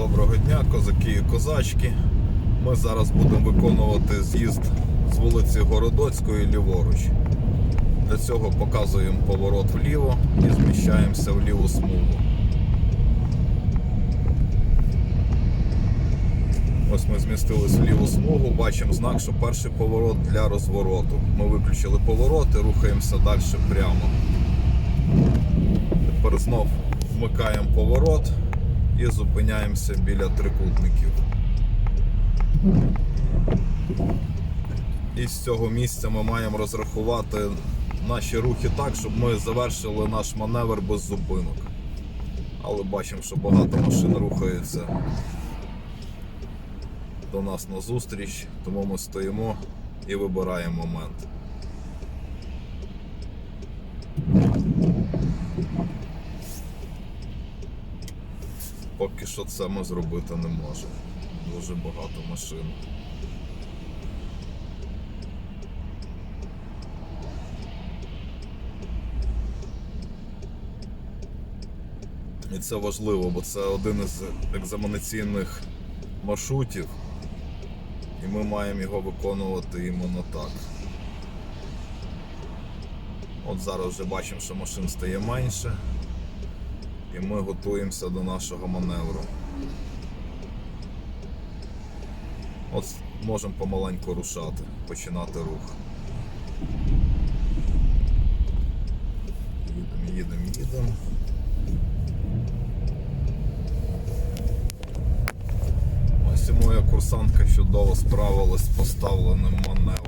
доброго дня, козаки і козачки. Ми зараз будемо виконувати з'їзд з вулиці Городоцької ліворуч. Для цього показуємо поворот вліво і зміщаємося в ліву смугу. Ось ми змістились в ліву смугу, бачимо знак, що перший поворот для розвороту. Ми виключили повороти, рухаємося далі прямо. Тепер знов вмикаємо поворот і зупиняємося біля трикутників. І з цього місця ми маємо розрахувати наші рухи так, щоб ми завершили наш маневр без зупинок. Але бачимо, що багато машин рухаються до нас на зустріч, тому ми стоїмо і вибираємо момент. Поки що це ми зробити не можемо. Дуже багато машин. І це важливо, бо це один із екзаменаційних маршрутів, і ми маємо його виконувати іменно так. От зараз вже бачимо, що машин стає менше, і ми готуємося до нашого маневру. От можемо помаленьку рушати, починати рух. Їдемо, їдемо, їдемо. Ось і моя курсантка чудово справилась з поставленим маневром.